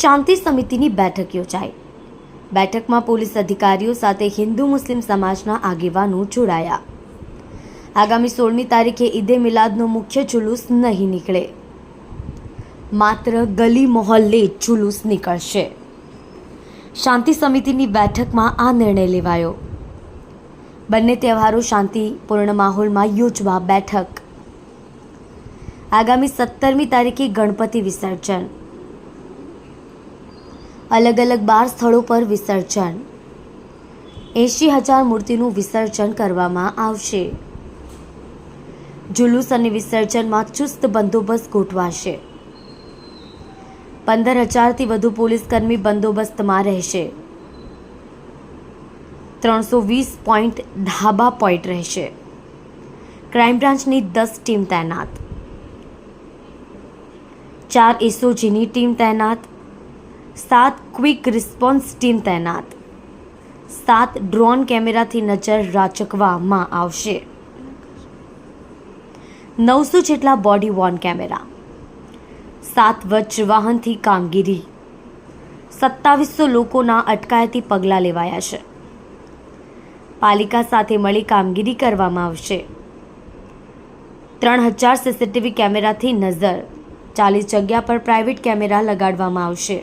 શાંતિ સમિતિની બેઠક યોજાઈ. બેઠકમાં પોલીસ અધિકારીઓ સાથે હિન્દુ મુસ્લિમ સમાજના આગેવાનો જોડાયા. આગામી સોળમી તારીખે ઈદે મિલાદનો મુખ્ય જુલુસ નહીં નીકળે. માત્ર ગલી મોહલ્લે જુલુસ નીકળશે. શાંતિ સમિતિની બેઠકમાં આ નિર્ણય લેવાયો. બંને તહેવારો શાંતિપૂર્ણ માહોલમાં યોજવા બેઠક. આગામી સત્તરમી તારીખે ગણપતિ વિસર્જન. અલગ અલગ બાર સ્થળો પર વિસર્જન. એંશી હજાર મૂર્તિનું વિસર્જન કરવામાં આવશે. જુલુસ અને વિસર્જનમાં ચુસ્ત બંદોબસ્ત ગોઠવાશે. પંદર હજારથી વધુ પોલીસકર્મી બંદોબસ્તમાં રહેશે. ત્રણસો વીસ પોઈન્ટ ધાબા પોઈન્ટ રહેશે. ક્રાઇમ બ્રાન્ચની દસ ટીમ તૈનાત. ચાર એસઓજીની ટીમ તૈનાત. સાત ક્વિક રિસ્પોન્સ ટીમ તૈનાત. સાત ડ્રોન કેમેરાથી નજર રાચકવામાં આવશે. નવસો જેટલા બોડી વોર્ન કેમેરા. સાત વચ્ચ વાહનથી કામગીરી. સત્તાવીસો લોકોના અટકાયતી પગલાં લેવાયા છે. પાલિકા સાથે મળી કામગીરી કરવામાં આવશે. ત્રણ હજાર સીસીટીવી કેમેરાથી નજર. ચાલીસ જગ્યા પર પ્રાઇવેટ કેમેરા લગાડવામાં આવશે.